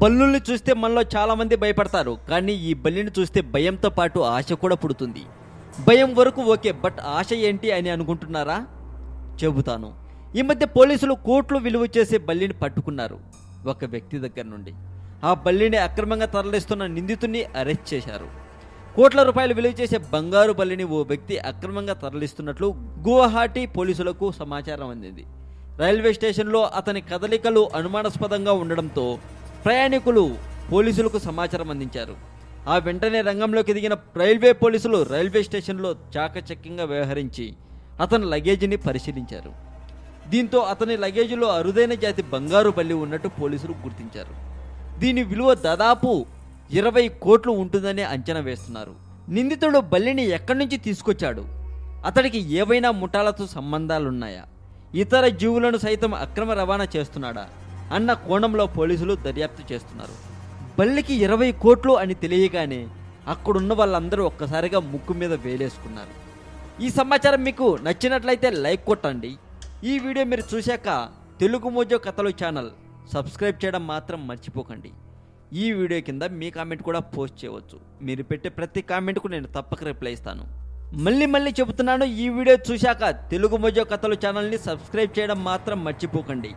బల్లుల్ని చూస్తే మనలో చాలామంది భయపడతారు కానీ ఈ బల్లిని చూస్తే భయంతో పాటు ఆశ కూడా పుడుతుంది. భయం వరకు ఓకే బట్ ఆశ ఏంటి అని అనుకుంటున్నారా? చెబుతాను. ఈ మధ్య పోలీసులు కోట్లు విలువ చేసే బల్లిని పట్టుకున్నారు ఒక వ్యక్తి దగ్గర నుండి. ఆ బల్లిని అక్రమంగా తరలిస్తున్న నిందితుడిని అరెస్ట్ చేశారు. కోట్ల రూపాయలు విలువ చేసే బంగారు బల్లిని ఓ వ్యక్తి అక్రమంగా తరలిస్తున్నట్లు గువాహటి పోలీసులకు సమాచారం అందింది. రైల్వే స్టేషన్లో అతని కదలికలు అనుమానాస్పదంగా ఉండడంతో ప్రయాణికులు పోలీసులకు సమాచారం అందించారు. ఆ వెంటనే రంగంలోకి దిగిన రైల్వే పోలీసులు రైల్వే స్టేషన్లో చాకచక్యంగా వ్యవహరించి అతని లగేజీని పరిశీలించారు. దీంతో అతని లగేజీలో అరుదైన జాతి బంగారు బల్లి ఉన్నట్టు పోలీసులు గుర్తించారు. దీని విలువ దాదాపు ఇరవై కోట్లు ఉంటుందని అంచనా వేస్తున్నారు. నిందితుడు బల్లిని ఎక్కడి నుంచి తీసుకొచ్చాడు? అతడికి ఏవైనా ముఠాలతో సంబంధాలున్నాయా? ఇతర జీవులను సైతం అక్రమ రవాణా చేస్తున్నాడా? అన్న కోణంలో పోలీసులు దర్యాప్తు చేస్తున్నారు. బల్లికి ఇరవై కోట్లు అని తెలియగానే అక్కడున్న వాళ్ళందరూ ఒక్కసారిగా ముక్కు మీద వేలేసుకున్నారు. ఈ సమాచారం మీకు నచ్చినట్లయితే లైక్ కొట్టండి. ఈ వీడియో మీరు చూశాక తెలుగు మోజో కథలు ఛానల్ సబ్స్క్రైబ్ చేయడం మాత్రం మర్చిపోకండి. ఈ వీడియో కింద మీ కామెంట్ కూడా పోస్ట్ చేయవచ్చు. మీరు పెట్టే ప్రతి కామెంట్కు నేను తప్పక రిప్లై ఇస్తాను. మళ్ళీ మళ్ళీ చెబుతున్నాను ఈ వీడియో చూశాక తెలుగు మోజో కథలు ఛానల్ని సబ్స్క్రైబ్ చేయడం మాత్రం మర్చిపోకండి.